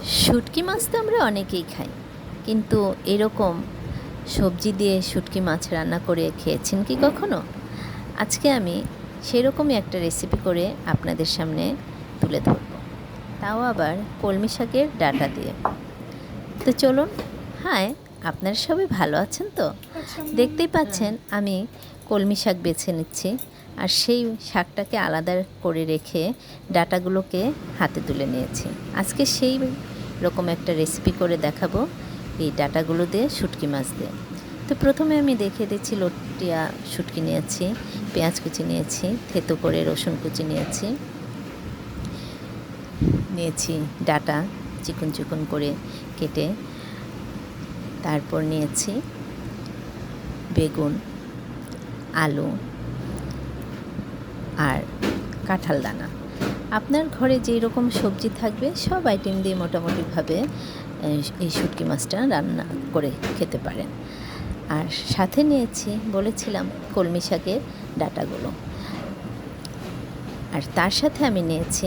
শুটকি মাছ তো আমরা অনেকেই খাই। কিন্তু এরকম সবজি দিয়ে শুটকি মাছ রান্না করে খেয়েছেন কি কখনো? আজকে আমি সেরকমই একটা রেসিপি করে আপনাদের সামনে তুলে ধরব। তাও আবার কলমি শাকের ডাটা দিয়ে। তো চলুন হ্যাঁ আপনারা সবাই ভালো আছেন তো? দেখতেই পাচ্ছেন আমি কলমি শাক বেছে নিচ্ছি। আর সেই শাকটাকে আলাদা করে রেখে ডাটাগুলোকে হাতে তুলে নিয়েছি। আজকে সেই রকম একটা রেসিপি করে দেখাবো এই ডাটাগুলো দিয়ে শুটকি মাছ দিয়ে। তো প্রথমে আমি দেখিয়ে দিচ্ছি লটিয়া শুটকি নিয়েছি, পেঁয়াজ কুচি নিয়েছি, থেতো করে রসুন কুচি নিয়েছি। নিয়েছি ডাটা চিকন চিকন করে কেটে, তারপর নিয়েছি বেগুন, আলু আর কাঁঠাল দানা। আপনার ঘরে যেই রকম সবজি থাকবে, সব আইটেম দিয়ে মোটামুটিভাবে এই শুটকি মাছটা রান্না করে খেতে পারেন। আর সাথে নিয়েছি, বলেছিলাম, কলমি শাকের ডাটাগুলো। আর তার সাথে আমি নিয়েছি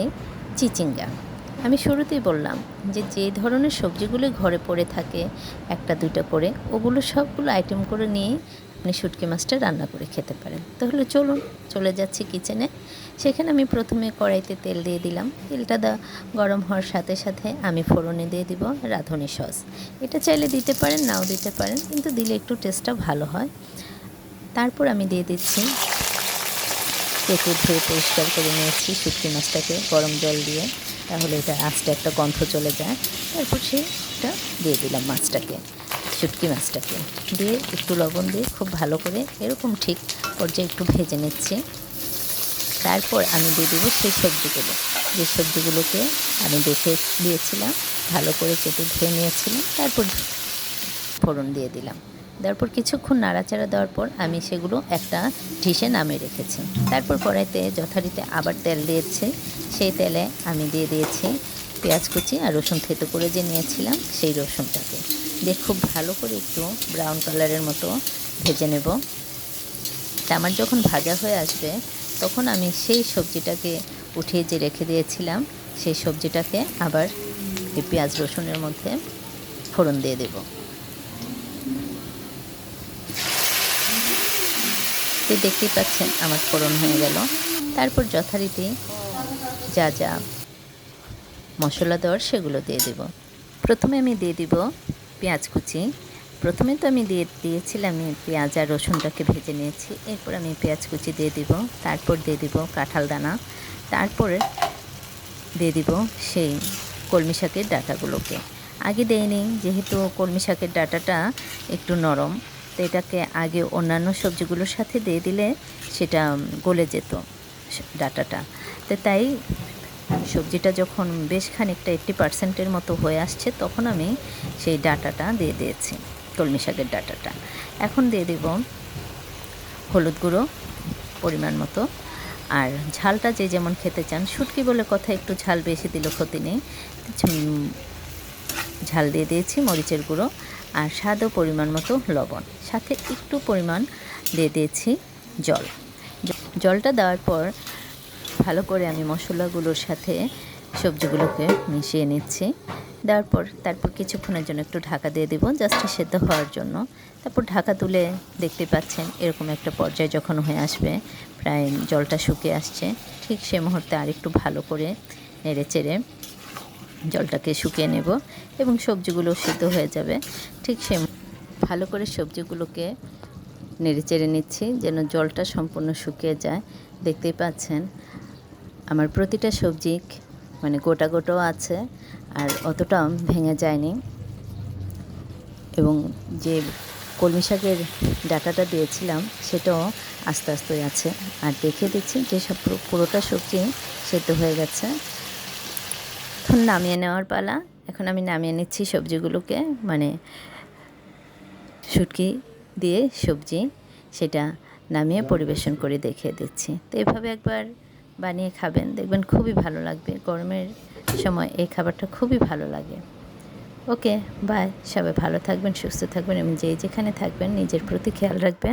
চিচিঙ্গা। আমি শুরুতেই বললাম যে যে ধরনের সবজিগুলো ঘরে পড়ে থাকে, একটা দুটো করে, ওগুলো সবগুলো আইটেম করে নিয়ে আপনি শুটকি মাছটা রান্না করে খেতে পারেন। তাহলে চলুন, চলে যাচ্ছি কিচেনে সেখানে আমি প্রথমে কড়াইতে তেল দিয়ে দিলাম। তেলটা দা গরম হওয়ার সাথে সাথে আমি ফোড়নে দিয়ে দিব রাঁধুনি সস। এটা চাইলে দিতে পারেন, নাও দিতে পারেন, কিন্তু দিলে একটু টেস্টটা ভালো হয়। তারপর আমি দিয়ে দিচ্ছি কেটে ধুয়ে পরিষ্কার করে নিয়েছি শুটকি মাছটাকে গরম জল দিয়ে। তাহলে এটা আস্তে একটা গন্ধ চলে যায়। তারপর সেটা দিয়ে দিলাম মাছটাকে। শুটকি মাছটাকে দিয়ে একটু লবণ দিয়ে খুব ভালো করে এরকম ঠিক পর্যায়ে একটু ভেজে নিচ্ছি। তারপর আমি দিয়ে দেবো সেই সবজিগুলো। যে সবজিগুলোকে আমি দেখে দিয়েছিলাম, ভালো করে কেটে ধুয়ে নিয়েছিলাম, তারপর ফোড়ন দিয়ে দিলাম। তারপর কিছুক্ষণ নাড়াচাড়া দেওয়ার পর আমি সেগুলো একটা ঢিসে নামিয়ে রেখেছি। তারপর কড়াইতে যথারীতি আবার তেল দিয়েছে। সেই তেলে আমি দিয়ে দিয়েছি পেঁয়াজ কুচি আর রসুন থেতো করে যে নিয়েছিলাম সেই রসুনটাকে। দিয়ে খুব ভালো করে একটু ব্রাউন কালারের মতো ভেজে নেব। আমার যখন ভাজা হয়ে আসবে, তখন আমি সেই সবজিটাকে উঠিয়ে যে রেখে দিয়েছিলাম, সেই সবজিটাকে আবার এই পেঁয়াজ রসুনের মধ্যে ফোড়ন দিয়ে দেবো। তো দেখতেই পাচ্ছেন আমার ফোড়ন হয়ে গেল। তারপর যথারীতি যা যা মশলা দেওয়ার সেগুলো দিয়ে দেব। প্রথমে আমি দিয়ে দিব পেঁয়াজ কুচি। প্রথমে তো আমি দিয়ে দিয়েছিলাম পেঁয়াজ আর রসুনটাকে ভেজে নিয়েছি। এরপর আমি পেঁয়াজ কুচি দিয়ে দিব, তারপর দিয়ে দিব কাঁঠাল দানা। তারপরে দিয়ে দিব সেই কলমি শাকের ডাটাগুলোকে। আগে দেয়নি যেহেতু কলমি শাকের ডাটাটা একটু নরম, তো এটাকে আগে অন্যান্য সবজিগুলোর সাথে দিয়ে দিলে সেটা গলে যেত ডাটাটা। তো তাই সবজিটা যখন বেশ খানিকটা এইট্টি পার্সেন্টের মতো হয়ে আসছে, তখন আমি সেই ডাটাটা দিয়ে দিয়েছি, কলমি শাকের ডাটাটা। এখন দিয়ে দেব হলুদ গুঁড়ো পরিমাণ মতো। আর ঝালটা যে যেমন খেতে চান, শুটকি বলে কথা একটু ঝাল বেশি দিল ক্ষতি নেই। ঝাল দিয়ে দিয়েছি মরিচের গুঁড়ো আর স্বাদ পরিমাণ মতো লবণ। সাথে একটু পরিমাণ দিয়ে দিয়েছি জল। জলটা দেওয়ার পর ভালো করে আমি মশলাগুলোর সাথে সবজিগুলোকে মিশিয়ে নিচ্ছি। দেওয়ার পর তারপর কিছুক্ষণের জন্য একটু ঢাকা দিয়ে দেবো জাস্ট সেদ্ধ হওয়ার জন্য। তারপর ঢাকা তুলে দেখতে পাচ্ছেন এরকম একটা পর্যায়ে যখন হয়ে আসবে, প্রায় জলটা শুকিয়ে আসছে। ঠিক সে মুহূর্তে আরেকটু ভালো করে নেড়ে চেড়ে জলটাকে শুকিয়ে নেব এবং সবজিগুলো সিদ্ধ হয়ে যাবে। ঠিক সে ভালো করে সবজিগুলোকে নেড়ে চেড়ে নিচ্ছি যেন জলটা সম্পূর্ণ শুকিয়ে যায়। দেখতেই পাচ্ছেন আমার প্রতিটা সবজি মানে গোটা গোটাও আছে আর অতটাও ভেঙে যায়নি। এবং যে কলমি শাকের ডাটাটা দিয়েছিলাম, সেটাও আস্তে আস্তে আছে। আর দেখে দিচ্ছি যে সব পুরোটা সবজি সেদ্ধ হয়ে গেছে। এখন নামিয়ে নেওয়ার পালা। এখন আমি নামিয়ে নিচ্ছি সবজিগুলোকে মানে শুটকি দিয়ে সবজি, সেটা নামিয়ে পরিবেশন করে দেখিয়ে দিচ্ছি। তো এভাবে একবার বানিয়ে খাবেন। দেখবেন খুবই ভালো লাগবে। গরমের সময় এই খাবারটা খুবই ভালো লাগে। ওকে বাই সবাই ভালো থাকবেন, সুস্থ থাকবেন এবং যে যেখানে থাকবেন, নিজের প্রতি খেয়াল রাখবেন।